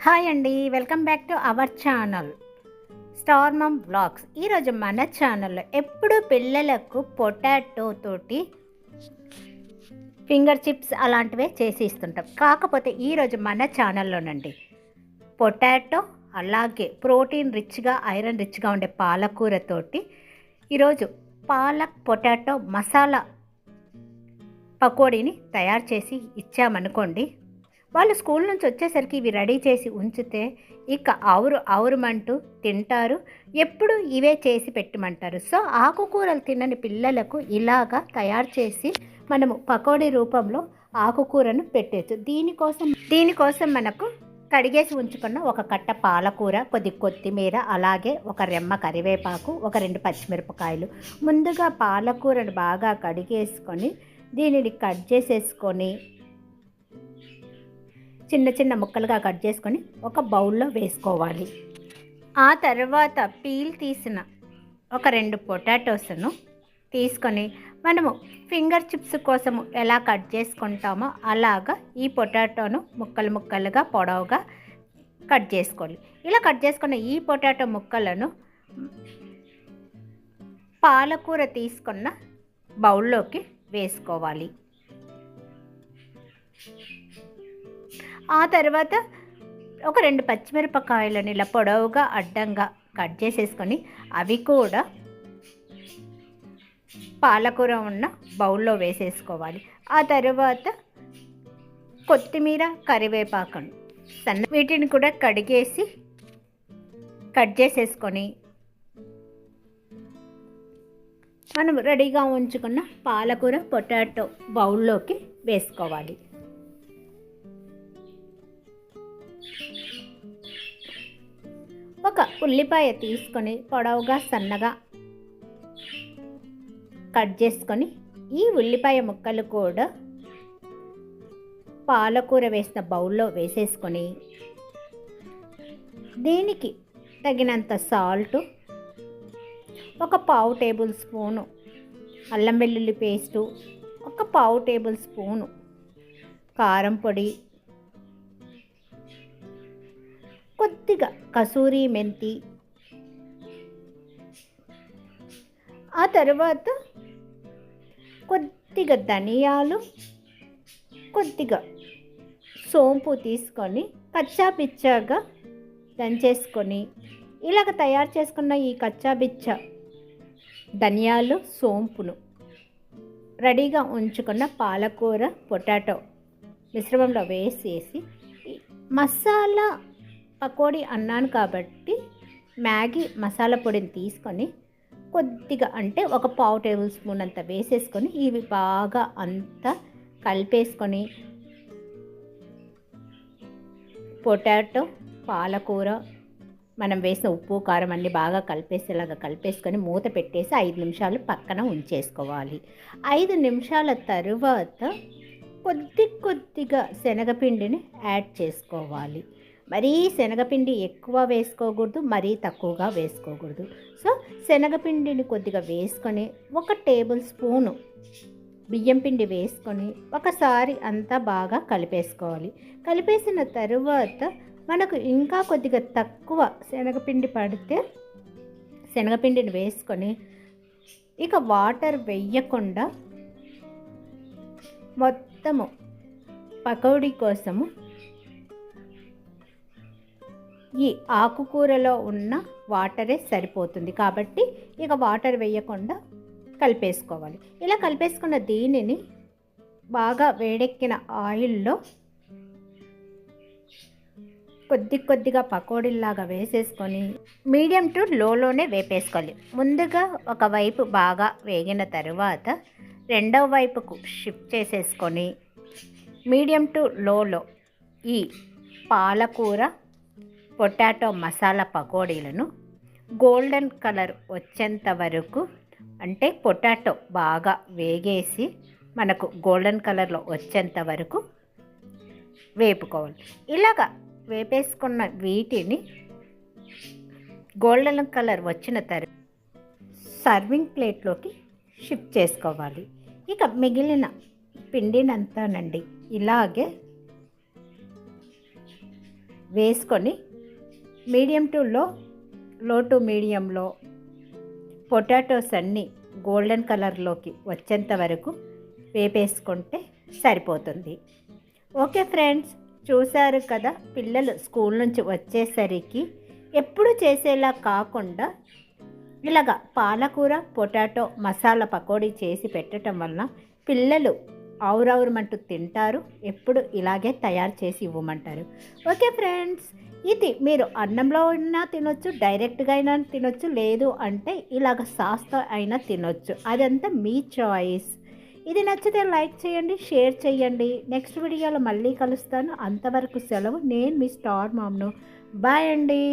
Hi అండి welcome back to our channel star mom blogs ఈరోజు మన ఛానల్లో ఎప్పుడు పిల్లలకు పొటాటో తోటి ఫింగర్ చిప్స్ అలాంటివే చేసి ఇస్తుంటాం. కాకపోతే ఈరోజు మన ఛానల్లోనండి పొటాటో అలాగే ప్రోటీన్ రిచ్గా ఐరన్ రిచ్గా ఉండే పాలకూరతోటి ఈరోజు పాలక్ పొటాటో మసాలా పకోడీని తయారు చేసి ఇచ్చామనుకోండి వాళ్ళు స్కూల్ నుంచి వచ్చేసరికి ఇవి రెడీ చేసి ఉంచితే ఇక ఆవురు ఆవురుమంటూ తింటారు ఎప్పుడు ఇవే చేసి పెట్టమంటారు. సో ఆకుకూరలు తినని పిల్లలకు ఇలాగా తయారు చేసి మనము పకోడీ రూపంలో ఆకుకూరను పెట్టచ్చు దీనికోసం దీనికోసం మనకు కడిగేసి ఉంచుకున్న ఒక కట్ట పాలకూర కొద్ది కొత్తిమీర అలాగే ఒక రెమ్మ కరివేపాకు ఒక రెండు పచ్చిమిరపకాయలు. ముందుగా పాలకూరను బాగా కడిగేసుకొని దీనిని కట్ చేసేసుకొని చిన్న చిన్న ముక్కలుగా కట్ చేసుకొని ఒక బౌల్లో వేసుకోవాలి. ఆ తర్వాత పీల్ తీసిన ఒక రెండు పొటాటోస్ను తీసుకొని మనము ఫింగర్ చిప్స్ కోసము ఎలా కట్ చేసుకుంటామో అలాగా ఈ పొటాటోను ముక్కలు ముక్కలుగా పొడవుగా కట్ చేసుకోవాలి. ఇలా కట్ చేసుకున్న ఈ పొటాటో ముక్కలను పాలకూర తీసుకున్న బౌల్లోకి వేసుకోవాలి. ఆ తర్వాత ఒక రెండు పచ్చిమిరపకాయలను ఇలా పొడవుగా అడ్డంగా కట్ చేసేసుకొని అవి కూడా పాలకూర ఉన్న బౌల్లో వేసేసుకోవాలి. ఆ తర్వాత కొత్తిమీర కరివేపాకును సన్న వీటిని కూడా కడిగేసి కట్ చేసేసుకొని మనం రెడీగా ఉంచుకున్న పాలకూర పొటాటో బౌల్లోకి వేసుకోవాలి. ఒక ఉల్లిపాయ తీసుకొని పొడవుగా సన్నగా కట్ చేసుకొని ఈ ఉల్లిపాయ ముక్కలు కూడా పాలకూర వేసిన బౌల్లో వేసేసుకొని దీనికి తగినంత సాల్ట్ ఒక పావు టేబుల్ స్పూను అల్లం వెల్లుల్లి పేస్టు ఒక పావు టేబుల్ స్పూను కారం పొడి కొద్దిగా కసూరి మెంతి. ఆ తర్వాత కొద్దిగా ధనియాలు కొద్దిగా సోంపు తీసుకొని కచ్చా పిచ్చాగా దంచేసుకొని ఇలాగ తయారు చేసుకున్న ఈ కచ్చా బిచ్చ ధనియాలు సోంపును రెడీగా ఉంచుకున్న పాలకూర పొటాటో మిశ్రమంలో వేసేసి మసాలా పకోడీ అన్నాను కాబట్టి మ్యాగీ మసాలా పొడిని తీసుకొని కొద్దిగా అంటే ఒక పావు టేబుల్ స్పూన్ అంత వేసేసుకొని ఇవి బాగా అంతా కలిపేసుకొని పొటాటో పాలకూర మనం వేసిన ఉప్పు కారం అన్నీ బాగా కలిపేసేలాగా కలిపేసుకొని మూత పెట్టేసి ఐదు నిమిషాలు పక్కన ఉంచేసుకోవాలి. ఐదు నిమిషాల తరువాత కొద్ది కొద్దిగా శనగపిండిని యాడ్ చేసుకోవాలి. మరీ శనగపిండి ఎక్కువ వేసుకోకూడదు మరీ తక్కువగా వేసుకోకూడదు. సో శనగపిండిని కొద్దిగా వేసుకొని ఒక టేబుల్ స్పూను బియ్యం పిండి వేసుకొని ఒకసారి అంతా బాగా కలిపేసుకోవాలి. కలిపేసిన తరువాత మనకు ఇంకా కొద్దిగా తక్కువ శనగపిండి పడితే శనగపిండిని వేసుకొని ఇక వాటర్ వేయకుండా మొత్తము పకోడీ కోసము ఈ ఆకుకూరలో ఉన్న వాటరే సరిపోతుంది కాబట్టి ఇక వాటర్ వేయకుండా కలిపేసుకోవాలి. ఇలా కలిపేసుకున్న దీనిని బాగా వేడెక్కిన ఆయిల్లో కొద్ది కొద్దిగా పకోడీలాగా వేసేసుకొని మీడియం టు లోలోనే వేపేసుకోవాలి. ముందుగా ఒకవైపు బాగా వేగిన తర్వాత రెండవ వైపుకు షిఫ్ట్ చేసేసుకొని మీడియం టు లోలో ఈ పాలకూర పొటాటో మసాలా పకోడీలను గోల్డెన్ కలర్ వచ్చేంత వరకు అంటే పొటాటో బాగా వేగేసి మనకు గోల్డెన్ కలర్లో వచ్చేంత వరకు వేపుకోవాలి. ఇలాగా వేపేసుకున్న వీటిని గోల్డెన్ కలర్ వచ్చిన తర్వాత సర్వింగ్ ప్లేట్లోకి షిఫ్ట్ చేసుకోవాలి. ఇక మిగిలిన పిండినంతానండి. ఇలాగే వేసుకొని మీడియం టు లో లో టు మీడియంలో పొటాటోస్ అన్నీ గోల్డెన్ కలర్లోకి వచ్చేంత వరకు వేపేసుకుంటే సరిపోతుంది. ఓకే ఫ్రెండ్స్ చూశారు కదా పిల్లలు స్కూల్ నుంచి వచ్చేసరికి. ఎప్పుడు చేసేలా కాకుండా ఇలాగ పాలకూర పొటాటో మసాలా పకోడీ చేసి పెట్టడం వలన పిల్లలు ఆవురావురమంటూ తింటారు. ఎప్పుడు ఇలాగే తయారు చేసి ఇవ్వమంటారు. ఓకే ఫ్రెండ్స్ ఇది మీరు అన్నంలో అయినా తినొచ్చు డైరెక్ట్గా అయినా తినొచ్చు లేదు అంటే ఇలాగ సాస్తో అయినా తినొచ్చు. అదంతా మీ చాయిస్. ఇది నచ్చితే లైక్ చేయండి షేర్ చేయండి. నెక్స్ట్ వీడియోలో మళ్ళీ కలుస్తాను. అంతవరకు సెలవు. నేను మీ స్టార్ మామ్ను. బాయ్ అండి.